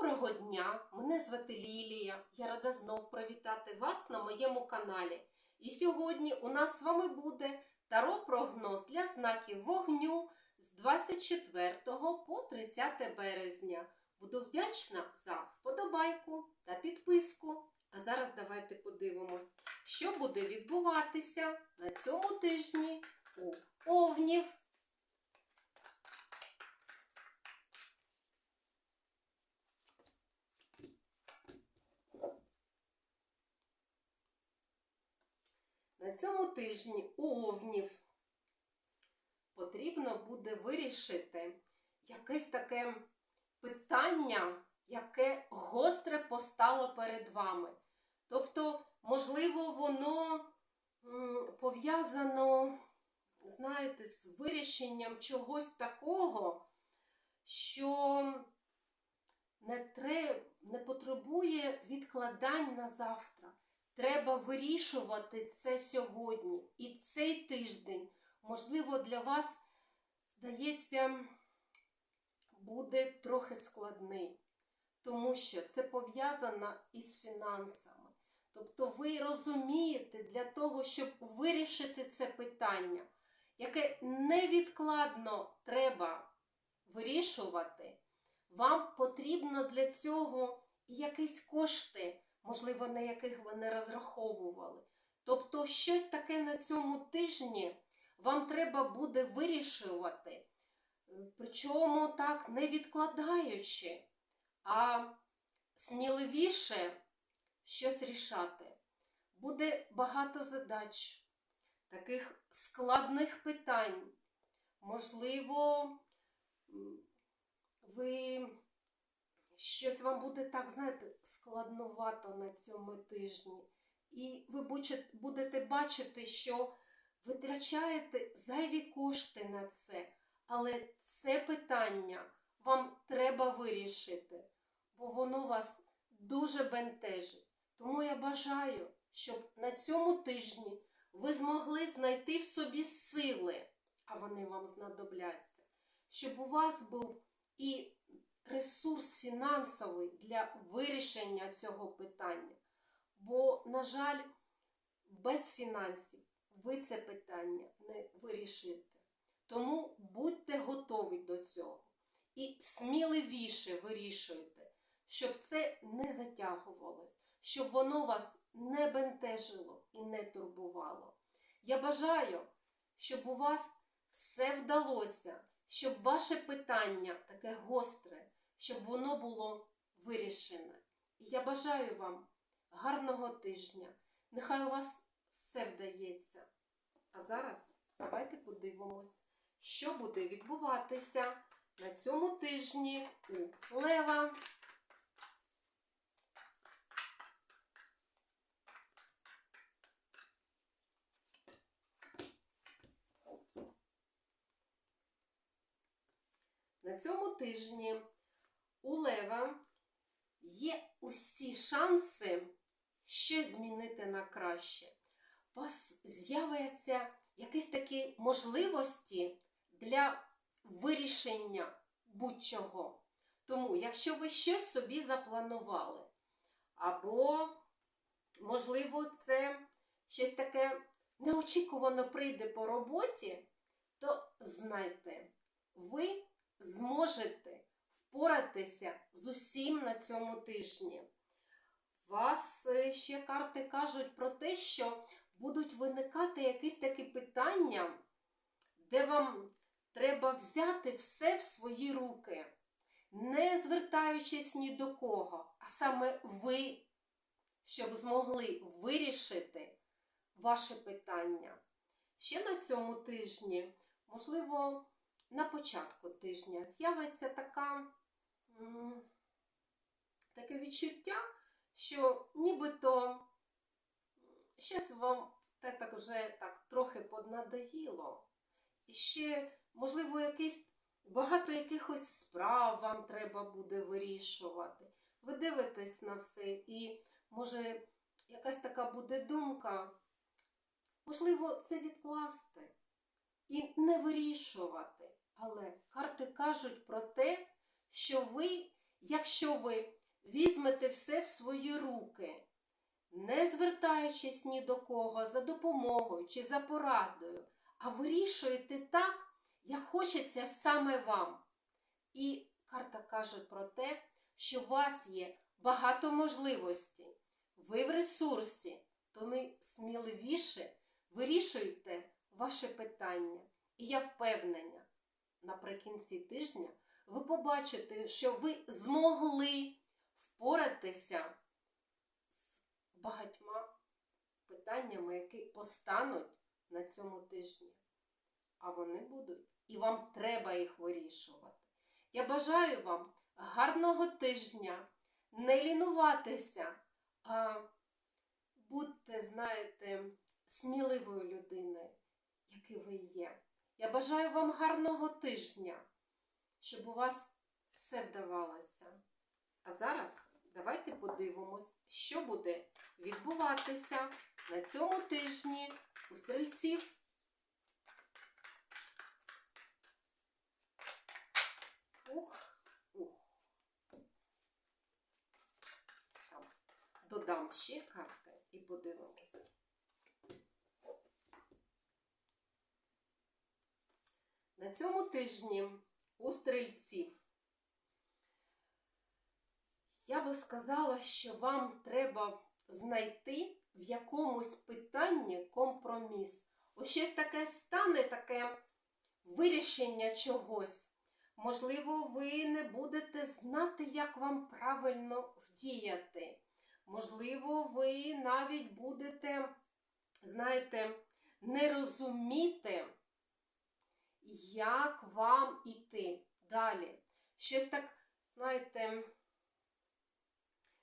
Доброго дня! Мене звати Лілія. Я рада знов привітати вас на моєму каналі. І сьогодні у нас з вами буде таро-прогноз для знаків вогню з 24 по 30 березня. Буду вдячна за вподобайку та підписку. А зараз давайте подивимось, що буде відбуватися на цьому тижні у овнів. На цьому тижні у овнів потрібно буде вирішити якесь таке питання, яке гостре постало перед вами. Тобто, можливо, воно пов'язано, знаєте, з вирішенням чогось такого, що не, тре, не потребує відкладань на завтра. Треба вирішувати це сьогодні. І цей тиждень, можливо, для вас, здається, буде трохи складний, тому що це пов'язано із фінансами. Тобто ви розумієте, для того, щоб вирішити це питання, яке невідкладно треба вирішувати, вам потрібно для цього якісь кошти можливо, на яких ви не розраховували. Тобто, щось таке на цьому тижні вам треба буде вирішувати, причому так не відкладаючи, а сміливіше щось рішати. Буде багато задач, таких складних питань. Можливо, ви щось вам буде так, знаєте, складновато на цьому тижні. І ви будете бачити, що витрачаєте зайві кошти на це. Але це питання вам треба вирішити, бо воно вас дуже бентежить. Тому я бажаю, щоб на цьому тижні ви змогли знайти в собі сили, а вони вам знадобляться, щоб у вас був і ресурс фінансовий для вирішення цього питання. Бо, на жаль, без фінансів ви це питання не вирішите. Тому будьте готові до цього і сміливіше вирішуйте, щоб це не затягувалось, щоб воно вас не бентежило і не турбувало. Я бажаю, щоб у вас все вдалося, щоб ваше питання таке гостре, щоб воно було вирішене. І я бажаю вам гарного тижня. Нехай у вас все вдається. А зараз давайте подивимось, що буде відбуватися на цьому тижні у Лева. Цьому тижні у Лева є усі шанси щось змінити на краще. У вас з'являться якісь такі можливості для вирішення будь-чого. Тому, якщо ви щось собі запланували, або, можливо, це щось таке неочікувано прийде по роботі, то знайте, ви зможете впоратися з усім на цьому тижні. Вас е, ще карти кажуть про те, що будуть виникати якісь такі питання, де вам треба взяти все в свої руки, не звертаючись ні до кого, а саме ви, щоб змогли вирішити ваше питання. Ще на цьому тижні, можливо, на початку тижня з'явиться така, таке відчуття, що нібито щось вам те так вже так трохи поднадоїло. І ще, можливо, якийсь багато якихось справ вам треба буде вирішувати. Ви дивитесь на все, і, може, якась така буде думка, можливо, це відкласти і не вирішувати. Але карти кажуть про те, що ви якщо ви візьмете все в свої руки, не звертаючись ні до кого за допомогою чи за порадою, а вирішуєте так, як хочеться саме вам. І карта каже про те, що у вас є багато можливостей, ви в ресурсі, тому сміливіше вирішуйте ваше питання. І я впевнена, наприкінці тижня ви побачите, що ви змогли впоратися з багатьма питаннями, які постануть на цьому тижні. А вони будуть, і вам треба їх вирішувати. Я бажаю вам гарного тижня, не лінуватися, а будьте, знаєте, сміливою людиною, який ви є. Я бажаю вам гарного тижня, щоб у вас все вдавалося. А зараз давайте подивимось, що буде відбуватися на цьому тижні у стрільців. Ух, ух. Додам ще карти і подивимось. На цьому тижні у стрільців я би сказала, що вам треба знайти в якомусь питанні компроміс. Ось щось таке стане, таке вирішення чогось. Можливо, ви не будете знати, як вам правильно вдіяти. Можливо, ви навіть будете, знаєте, не розуміти, як вам іти далі. Щось так, знаєте,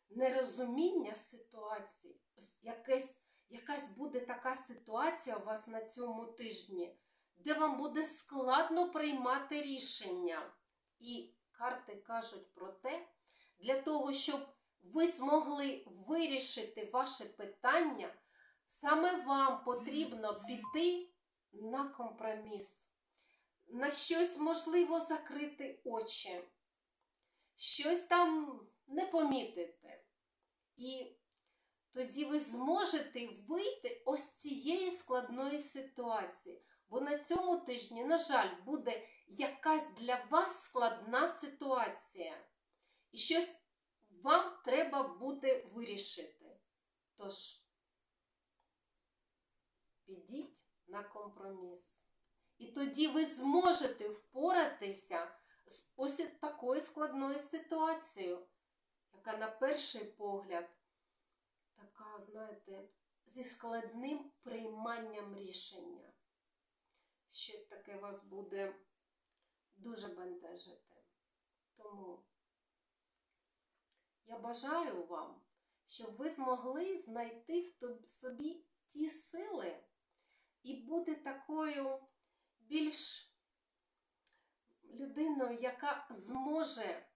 нерозуміння ситуації. Ось якесь, якась буде така ситуація у вас на цьому тижні, де вам буде складно приймати рішення. І карти кажуть про те, для того, щоб ви змогли вирішити ваше питання, саме вам потрібно піти на компроміс. На щось можливо закрити очі, щось там не помітити. І тоді ви зможете вийти ось цієї складної ситуації. Бо на цьому тижні, на жаль, буде якась для вас складна ситуація. І щось вам треба буде вирішити. Тож, підіть на компроміс. І тоді ви зможете впоратися з ось такою складною ситуацією, яка на перший погляд, така, знаєте, зі складним прийманням рішення. Щось таке вас буде дуже бентежити. Тому я бажаю вам, щоб ви змогли знайти в собі ті сили і бути такою більш людиною, яка зможе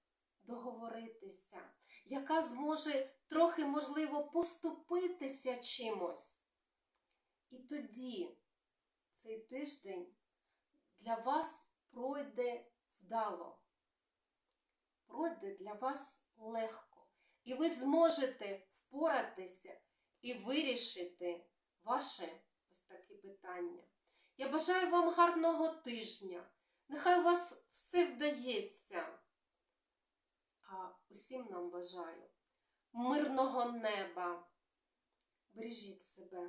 договоритися, яка зможе трохи, можливо, поступитися чимось. І тоді цей тиждень для вас пройде вдало, пройде для вас легко. І ви зможете впоратися і вирішити ваше ось таке питання. Я бажаю вам гарного тижня. Нехай у вас все вдається. А усім нам бажаю мирного неба. Бережіть себе.